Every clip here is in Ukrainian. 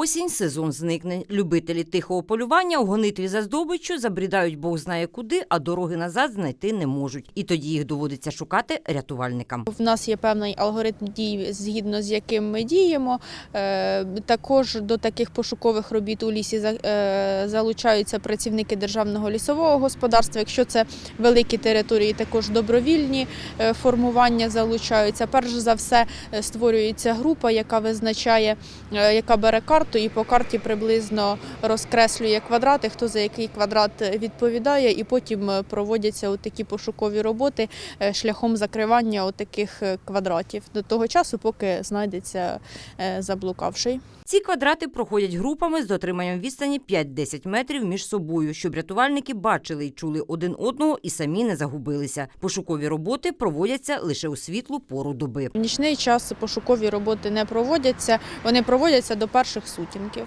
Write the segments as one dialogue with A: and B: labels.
A: Осінь сезон зникнень. Любителі тихого полювання у гонитві за здобиччю забрідають Бог знає куди, а дороги назад знайти не можуть. І тоді їх доводиться шукати рятувальникам.
B: В нас є певний алгоритм дій, згідно з яким ми діємо. Е, Також до таких пошукових робіт у лісі е, залучаються працівники державного лісового господарства. Якщо це великі території, також добровільні е, формування залучаються. Перш за все створюється група, яка визначає, яка бере карту і по карті приблизно розкреслює квадрати, хто за який квадрат відповідає, і потім е, проводяться такі пошукові роботи е, шляхом закривання отаких е, квадратів до того часу, поки знайдеться е, заблукавший.
A: Ці квадрати проходять групами з дотриманням відстані 5-10 метрів між собою, щоб рятувальники бачили і чули один одного і самі не загубилися. Пошукові роботи проводяться лише у світлу пору доби.
B: В нічний час пошукові роботи не проводяться, вони проводяться до перших сутінків.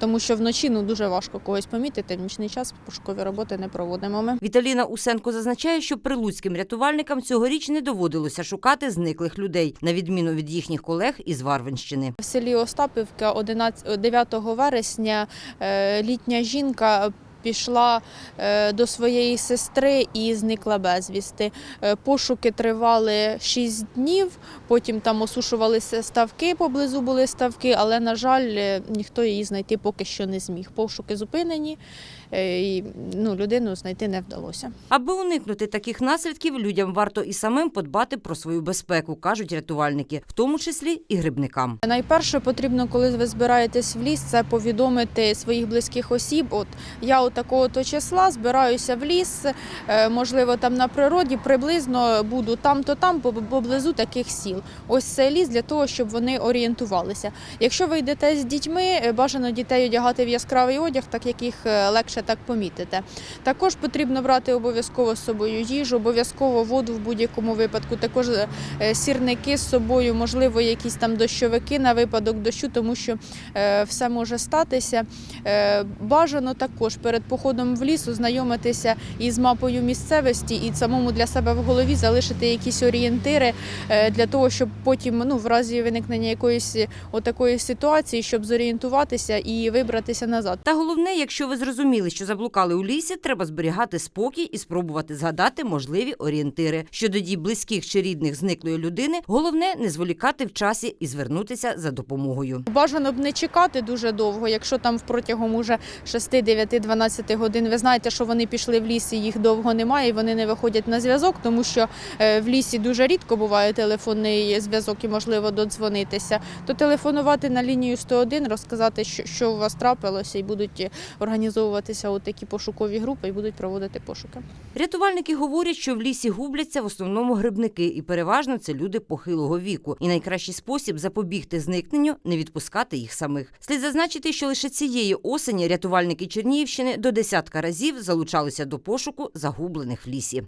B: Тому що вночі ну дуже важко когось помітити. В нічний час пошукові роботи не проводимо. Ми
A: Віталіна Усенко зазначає, що прилуцьким рятувальникам цьогоріч не доводилося шукати зниклих людей, на відміну від їхніх колег із Варвинщини.
B: в селі Остапівка 11, 9 вересня е, літня жінка. Пішла е, до своєї сестри і зникла безвісти. Е, Пошуки тривали 6 днів, потім там осушувалися ставки, поблизу були ставки, але, на жаль, е, ніхто її знайти поки що не зміг. Пошуки зупинені, і ну, людину знайти не вдалося.
A: Аби уникнути таких наслідків, людям варто і самим подбати про свою безпеку, кажуть рятувальники, в тому числі і грибникам.
B: Найперше потрібно, коли ви збираєтесь в ліс, це повідомити своїх близьких осіб. От я от такого то числа збираюся в ліс, е, можливо, там на природі, приблизно буду там-то там, поблизу таких сіл. Ось це ліс для того, щоб вони орієнтувалися. Якщо ви йдете з дітьми, е, бажано дітей одягати в яскравий одяг, так як їх е, легше так помітити. Також потрібно брати обов'язково з собою їжу, обов'язково воду в будь-якому випадку. Також сірники з собою, можливо, якісь там дощовики на випадок дощу, тому що все може статися. Бажано також перед походом в ліс ознайомитися із мапою місцевості і самому для себе в голові залишити якісь орієнтири е, для того, щоб потім, ну, в разі виникнення якоїсь отакої ситуації, щоб зорієнтуватися і вибратися назад.
A: Та головне, якщо ви зрозуміли, що заблукали у лісі, треба зберігати спокій і спробувати згадати можливі орієнтири. Щодо дій близьких чи рідних зниклої людини, головне не зволікати в часі і звернутися за допомогою.
B: Бажано б не чекати дуже довго, якщо там протягом уже 6, 9, 12 годин ви знаєте, що вони пішли в ліс і їх довго немає, і вони не виходять на зв'язок, тому що е, в лісі дуже рідко буває телефонний зв'язок і можливо додзвонитися. То телефонувати на лінію 101, розказати, що, у вас трапилося, і будуть організовуватися от такі пошукові групи і будуть проводити пошуки.
A: Рятувальники говорять, що в лісі губляться в основному грибники, і переважно це люди похилого віку. І найкращий спосіб запобігти зникненню не відпускати їх самих. Слід зазначити, що лише цієї осені рятувальники Чернігівщини до десятка разів залучалися до пошуку загублених в лісі.